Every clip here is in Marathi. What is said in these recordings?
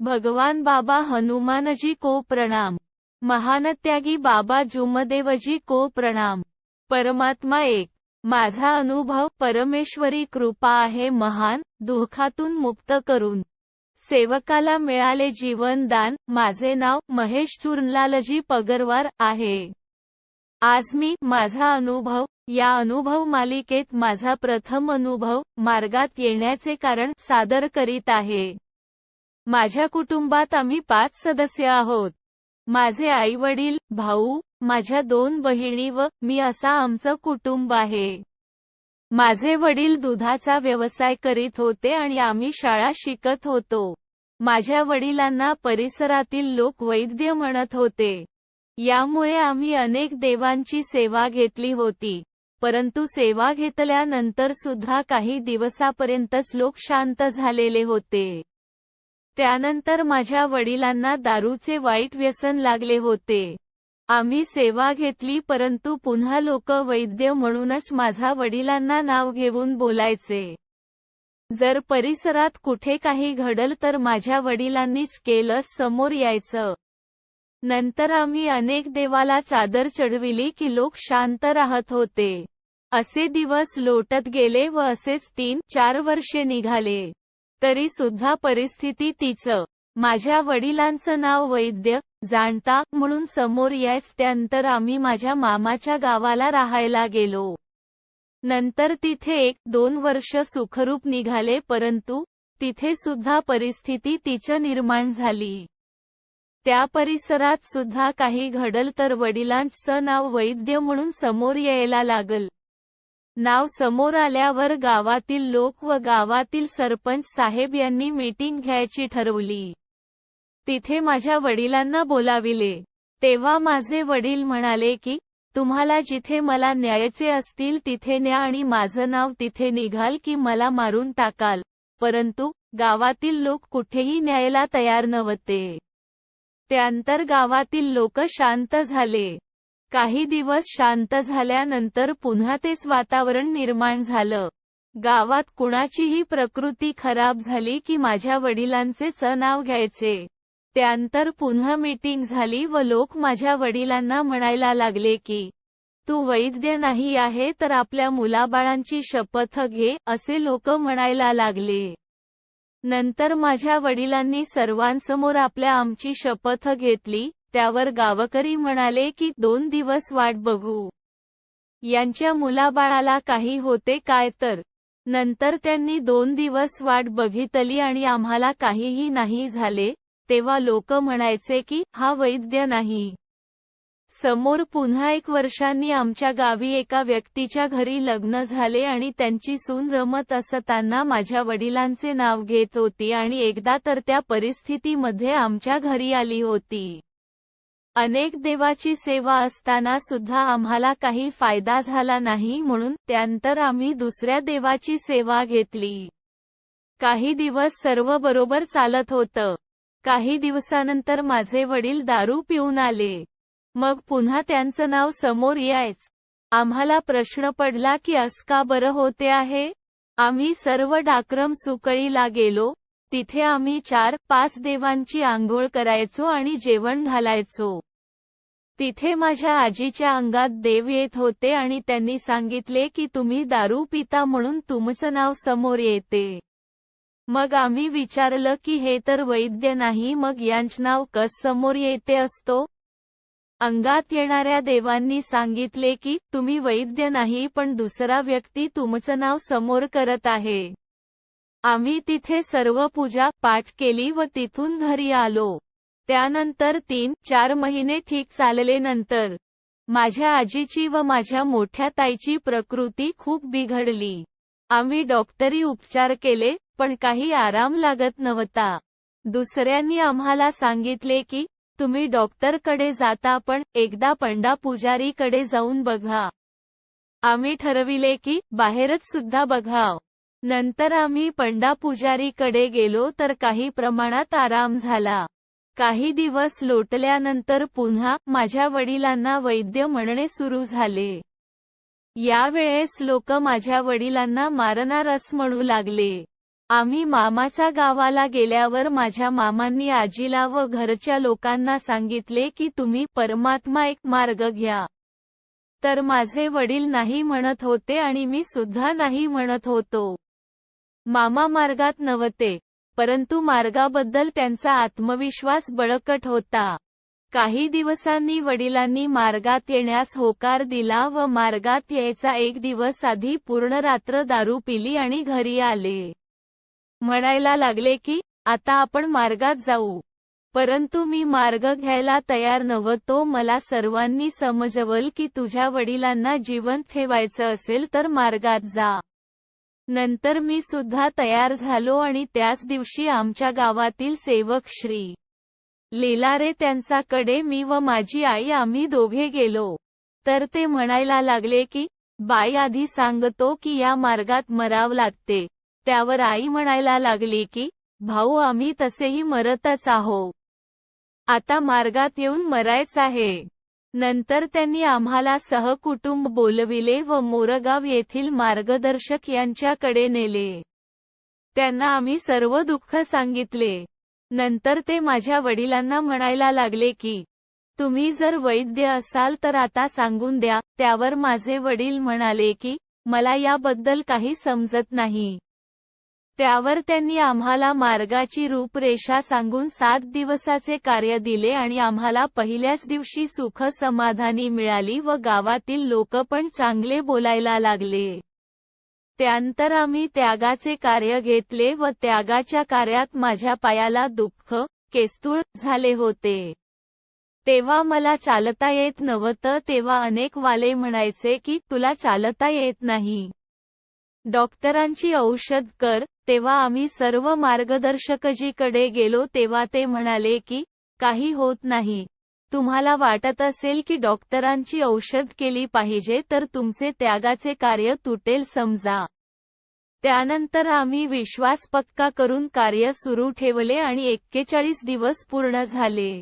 भगवान बाबा हनुमानजी को प्रणाम. महानत्यागी बाबा जुमदेवजी को प्रणाम. परमात्मा एक. माझा अनुभव परमेश्वरी कृपा आहे महान दुःखातून मुक्त करून. सेवकाला मिळाले जीवनदान माझे नाव महेश चुरलालजी पगरवार आहे. आज मी माझा अनुभव या अनुभव मालिकेत माझा प्रथम अनुभव मार्गात येण्याचे कारण सादर करीत आहे. माझ्या कुटुंबात आम्ही पाच सदस्य आहोत. माझे आई वडील भाऊ माझ्या दोन बहिणी व मी असा आमचं कुटुंब आहे. माझे वडील दुधाचा व्यवसाय करीत होते आणि आम्ही शाळा शिकत होतो. माझ्या वडिलांना परिसरातील लोक वैद्य म्हणत होते. यामुळे आम्ही अनेक देवांची सेवा घेतली होती. परंतु सेवा घेतल्यानंतर सुद्धा काही दिवसापर्यंतच लोक शांत झालेले होते. त्यानंतर माझ्या वडिलांना दारूचे वाईट व्यसन लागले होते. आम्ही सेवा घेतली परंतु पुन्हा लोक वैद्य म्हणूनच माझ्या वडिलांना नाव घेऊन बोलायचे. जर परिसरात कुठे काही घडल तर माझ्या वडिलांनीच केलं समोर यायचं. नंतर आम्ही अनेक देवाला चादर चढविली की लोक शांत राहत होते. असे दिवस लोटत गेले व असेच तीन चार वर्षे निघाले. तरी सुद्धा परिस्थिती तिचं. माझ्या वडिलांचं नाव वैद्य जाणता म्हणून समोर यायच त्यानंतर आम्ही माझ्या मामाच्या गावाला राहायला गेलो. नंतर तिथे एक दोन वर्ष सुखरूप निघाले परंतु तिथे सुद्धा परिस्थिती तिचं निर्माण झाली. त्या परिसरात सुद्धा काही घडल तर वडिलांचं नाव वैद्य म्हणून समोर यायला लागल. नाव समोर आल्यावर गावातील लोक व गावातील सरपंच साहेब यांनी मीटिंग घ्यायची ठरवली. तिथे माझ्या वडिलांना बोलाविले. तेव्हा माझे वडील म्हणाले की तुम्हाला जिथे मला न्यायचे असतील तिथे न्या आणि माझं नाव तिथे निघाल की मला मारून टाकाल. परंतु गावातील लोक कुठेही न्यायला तयार नव्हते. त्यानंतर गावातील लोक शांत झाले. काही दिवस शांत झाल्यानंतर पुन्हा तेच वातावरण निर्माण झालं. गावात कुणाचीही प्रकृती खराब झाली की माझ्या वडिलांचे च नाव घ्यायचे. त्यानंतर पुन्हा मीटिंग झाली व लोक माझ्या वडिलांना म्हणायला लागले की तू वैद्य नाही आहे तर आपल्या मुलाबाळांची शपथ घे असे लोक म्हणायला लागले. नंतर माझ्या वडिलांनी सर्वांसमोर आपल्या आमची शपथ घेतली त्यावर गावकरी म्हणाले की दोन दिवस वाट बघू. यांच्या मुलाबाळाला काही होते काय तर. नंतर त्यांनी दोन दिवस वाट बघितली आणि आम्हाला काहीही नाही झाले. तेव्हा लोक म्हणायचे की हा वैद्य नाही. समोर पुन्हा एक वर्षांनी आमच्या गावी एका व्यक्तीच्या घरी लग्न झाले आणि त्यांची सून रमत असताना माझ्या वडिलांचे नाव घेत होती आणि एकदा तर त्या परिस्थितीमध्ये आमच्या घरी आली होती. अनेक देवाची सेवा असताना सुद्धा आम्हाला काही फायदा झाला नाही म्हणून त्यानंतर आम्ही दुसऱ्या देवाची सेवा घेतली. काही दिवस सर्व बरोबर चालत होतं. काही दिवसानंतर माझे वडील दारू पिऊन आले. मग पुन्हा त्यांचं नाव समोर यायच. आम्हाला प्रश्न पडला की अस का बरं होते आहे? आम्ही सर्व डाक्रम सुकळीला गेलो. तिथे आम्ही चार पाच देवांची आंघोळ करायचो आणि जेवण घालायचो. तिथे माझ्या आजीच्या अंगात देव येत होते आणि त्यांनी सांगितले की तुम्ही दारू पिता म्हणून तुमचं नाव समोर येते. मग आम्ही विचारलं की हे तर वैद्य नाही मग यांच नाव कस समोर येते असतो? अंगात येणाऱ्या देवांनी सांगितले की तुम्ही वैद्य नाही पण दुसरा व्यक्ती तुमचं नाव समोर करत आहे. आम्ही तिथे सर्व पूजा पाठ केली व तिथून घरी आलो. त्यानंतर तीन चार महिने ठीक चालले नंतर माझ्या आजीची व माझ्या मोठ्या ताईची प्रकृती खूप बिघडली. आम्ही डॉक्टरी उपचार केले पण काही आराम लागत नव्हता. दुसऱ्यांनी आम्हाला सांगितले की तुम्ही डॉक्टरकडे जाता पण एकदा पंडा पुजारीकडे जाऊन बघा. आम्ही ठरविले की बाहेरच सुद्धा बघाव. नंतर आम्ही पंडा पुजारीकडे गेलो तर काही प्रमाणात आराम झाला. काही दिवस लोटल्यानंतर पुन्हा माझ्या वडिलांना वैद्य म्हणणे सुरू झाले. यावेळेस लोक माझ्या वडिलांना मारणारस म्हणू लागले. आम्ही मामाचा गावाला गेल्यावर माझ्या मामांनी आजीला व घरच्या लोकांना सांगितले की तुम्ही परमात्मा एक मार्ग घ्या. तर माझे वडील नाही म्हणत होते आणि मी सुद्धा नाही म्हणत होतो. मामा मार्गात नव्हते परंतु मार्गाबद्दल त्यांचा आत्मविश्वास बळकट होता. काही दिवसांनी वडिलांनी मार्गात येण्यास होकार दिला व मार्गात यायचा एक दिवस आधी पूर्ण रात्र दारू पिली आणि घरी आले. म्हणायला लागले की आता आपण मार्गात जाऊ. परंतु मी मार्ग घ्यायला तयार नव्हतो मला सर्वांनी समजवल की तुझ्या वडिलांना जिवंत ठेवायचं असेल तर मार्गात जा. नंतर मी सुद्धा तयार झालो आणि त्याच दिवशी आमच्या गावातील सेवक श्री. लेलारे त्यांच्याकडे मी व माझी आई आम्ही दोघे गेलो. तर ते म्हणायला लागले की बाई आधी सांगतो की या मार्गात मराव लागते. त्यावर आई म्हणायला लागली की भाऊ आम्ही तसेही मरतच आहो. आता मार्गात येऊन मरायच आहे. नंतर त्यांनी आम्हाला सहकुटुंब बोलविले व मोरगाव येथील मार्गदर्शक यांच्याकडे नेले. त्यांना आम्ही सर्व दुःख सांगितले. नंतर ते माझ्या वडिलांना म्हणायला लागले की तुम्ही जर वैद्य असाल तर आता सांगून द्या. त्यावर माझे वडील म्हणाले की मला याबद्दल काही समजत नाही. त्यावर त्यांनी आम्हाला मार्गाची रूपरेषा सांगून सात दिवसाचे कार्य दिले आणि आम्हाला पहिल्याच दिवशी सुख समाधानी मिळाली व गावातील लोक पण चांगले बोलायला लागले. त्यानंतर आम्ही त्यागाचे कार्य घेतले व त्यागाच्या कार्यात माझ्या पायाला दुःख केस्तूळ झाले होते. तेव्हा मला चालता येत नव्हतं तेव्हा अनेक वाले म्हणायचे की तुला चालता येत नाही. डॉक्टरांची औषध कर तेव्हा आम्ही सर्व मार्गदर्शकजीकडे गेलो तेव्हा ते म्हणाले की काही होत नाही. तुम्हाला वाटत असेल की डॉक्टरांची औषध केली पाहिजे तर तुमचे त्यागाचे कार्य तुटेल समजा. त्यानंतर आम्ही विश्वास पक्का करून कार्य सुरू ठेवले आणि एक्केचाळीस दिवस पूर्ण झाले.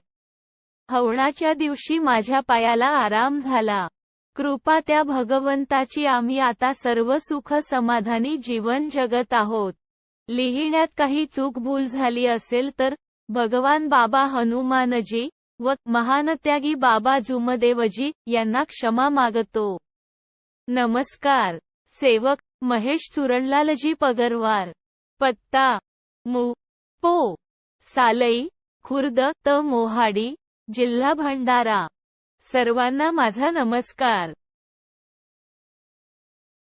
हवणाच्या दिवशी माझ्या पायाला आराम झाला. कृपा त्या भगवंताची आम्ही आता सर्व सुख समाधानी जीवन जगत आहोत. लिहिण्यात काही चूक भूल झाली असेल तर भगवान बाबा हनुमानजी व महानत्यागी बाबा जुमदेवजी यांना क्षमा मागतो. नमस्कार. सेवक महेश चुरणलालजी पगरवार. पत्ता. मु. पो. सालई खुर्द त. मोहाडी जिल्हा भंडारा. सर्वांना माझा नमस्कार.